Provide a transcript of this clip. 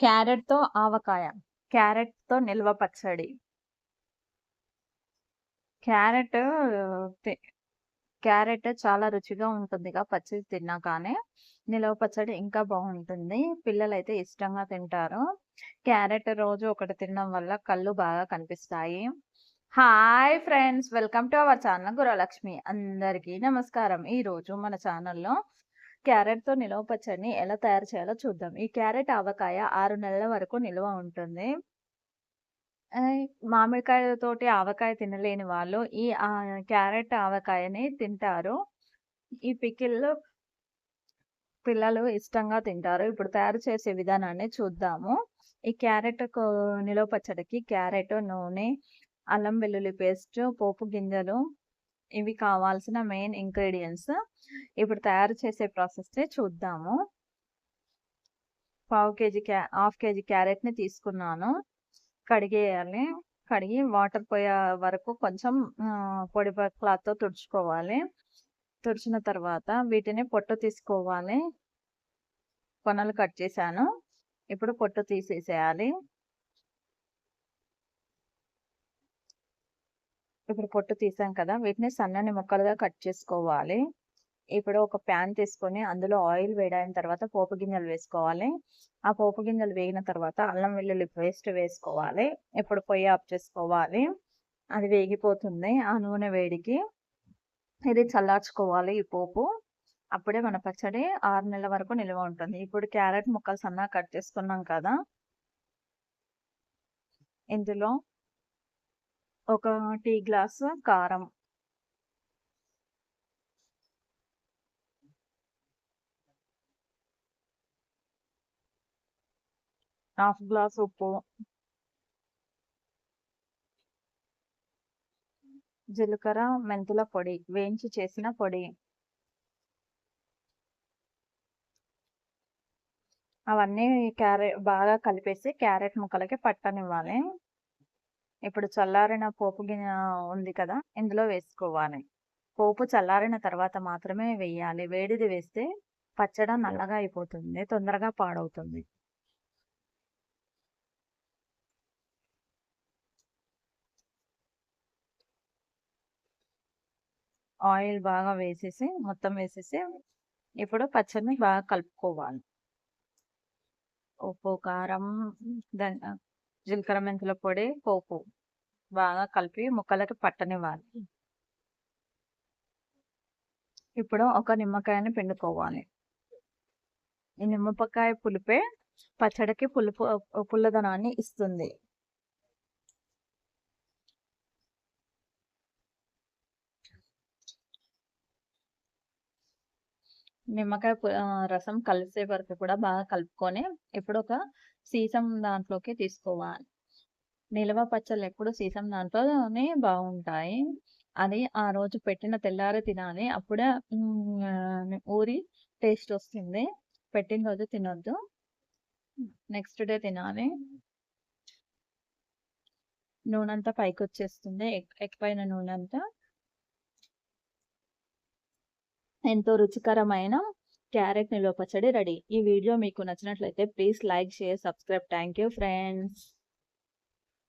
క్యారెట్‌తో ఆవకాయ. క్యారెట్‌తో నిల్వ పచ్చడి. Carrot carrot చాలా రుచిగా ఉంటుందిగా పచ్చిది తిన్నాకానే. నిలవ పచ్చడి ఇంకా బాగుంటుంది పిల్లలైతే ఇష్టంగా తింటారు. క్యారెట్ రోజు ఒకటి తినడం వల్ల కళ్ళు బాగా కనిపిస్తాయి. Hi friends! Welcome to our channel Guralakshmi. అందరికీ నమస్కారం. ఈరోజు మన ఛానల్‌లో క్యారెట్‌తో నిలవ పచ్చడిని ఎలా తయారు చేయాలో చూద్దాం. ఈ క్యారెట్ ఆవకాయ ఆరు నెలల వరకు నిల్వ ఉంటుంది. ఆహ్, మామిడికాయతోటి ఆవకాయ తినలేని వాళ్ళు ఈ క్యారెట్ ఆవకాయని తింటారు. ఈ పికిల్లో పిల్లలు ఇష్టంగా తింటారు. ఇప్పుడు తయారు చేసే విధానాన్ని చూద్దాము. ఈ క్యారెట్ నిలవ పచ్చడికి క్యారెట్, నూనె, అల్లం వెల్లుల్లి పేస్టు, పోపు గింజలు ఇవి కావాల్సిన మెయిన్ ఇంగ్రీడియంట్స్ ఇప్పుడు తయారు చేసే ప్రాసెస్‌ని చూద్దాము. పావు కేజీ క్యా హాఫ్ కేజీ క్యారెట్‌ని తీసుకున్నాను. కడిగేయాలి. కడిగి వాటర్ పోయే వరకు కొంచెం పొడి క్లాత్‌తో తుడుచుకోవాలి. తుడిచిన తర్వాత వీటిని పొట్టు తీసుకోవాలి. కొనలు కట్ చేశాను. ఇప్పుడు పొట్టు తీసేసేయాలి. ఇప్పుడు పొట్టు తీసాం కదా! వీటిని సన్నని ముక్కలుగా కట్ చేసుకోవాలి. ఇప్పుడు ఒక ప్యాన్ తీసుకొని అందులో ఆయిల్ వేడైన తర్వాత పోపు గింజలు వేసుకోవాలి. ఆ పోపు గింజలు వేగిన తర్వాత అల్లం వెల్లుల్లి పేస్ట్ వేసుకోవాలి. ఇప్పుడు పొయ్యి ఆఫ్ చేసుకోవాలి. అది వేగిపోతుంది ఆ నూనె వేడికి. ఇది చల్లార్చుకోవాలి ఈ పోపు. అప్పుడే మన పచ్చడి ఆరు నెలల వరకు నిల్వ ఉంటుంది. ఇప్పుడు క్యారెట్ ముక్కలు సన్నగా కట్ చేసుకున్నాం కదా! ఇందులో ఒక టీ గ్లాసు కారం. హాఫ్ గ్లాస్ ఉప్పు. జీలకర్ర, మెంతుల పొడి. వేయించి చేసిన పొడి. అవన్నీ క్యారెట్ బాగా కలిపేసి క్యారెట్ ముక్కలకి పట్టనివ్వాలి. ఇప్పుడు చల్లారిన పోపు గిన ఉంది కదా! ఇందులో వేసుకోవాలి. పోపు చల్లారిన తర్వాత మాత్రమే వేయాలి. వేడిది వేస్తే పచ్చడ నల్లగా అయిపోతుంది. తొందరగా పాడవుతుంది. ఆయిల్ బాగా వేసేసి మొత్తం వేసేసి ఇప్పుడు పచ్చడిని బాగా కలుపుకోవాలి. ఉప్పు, కారం, ధన్ జీలకర్ర, మెంతుల పొడి, పోపు బాగా కలిపి ముక్కలకి పట్టనివ్వాలి. ఇప్పుడు ఒక నిమ్మకాయని పిండుకోవాలి. ఈ నిమ్మపకాయ పులుపే పచ్చడికి పులుపు పుల్లదనాన్ని ఇస్తుంది. నిమ్మకాయ రసం కలిసే వరకు కూడా బాగా కలుపుకొని ఇప్పుడు ఒక సీసం దాంట్లోకి తీసుకోవాలి. నిల్వ పచ్చళ్ళు ఎప్పుడు సీసం దాంట్లోనే బాగుంటాయి అది ఆ రోజు పెట్టిన తెల్లారి తినాలి. అప్పుడే ఊరి టేస్ట్ వస్తుంది. పెట్టిన రోజు తినొద్దు. నెక్స్ట్ డే తినాలి. నూనె అంతా పైకొచ్చేస్తుంది. ఎక్ ఎక్కువైన నూనె అంతా ఎంతో రుచికరమైన క్యారెట్ నిల్వ పచ్చడి రెడీ. ఈ వీడియో మీకు నచ్చినట్లయితే please like, share, subscribe. Thank you friends.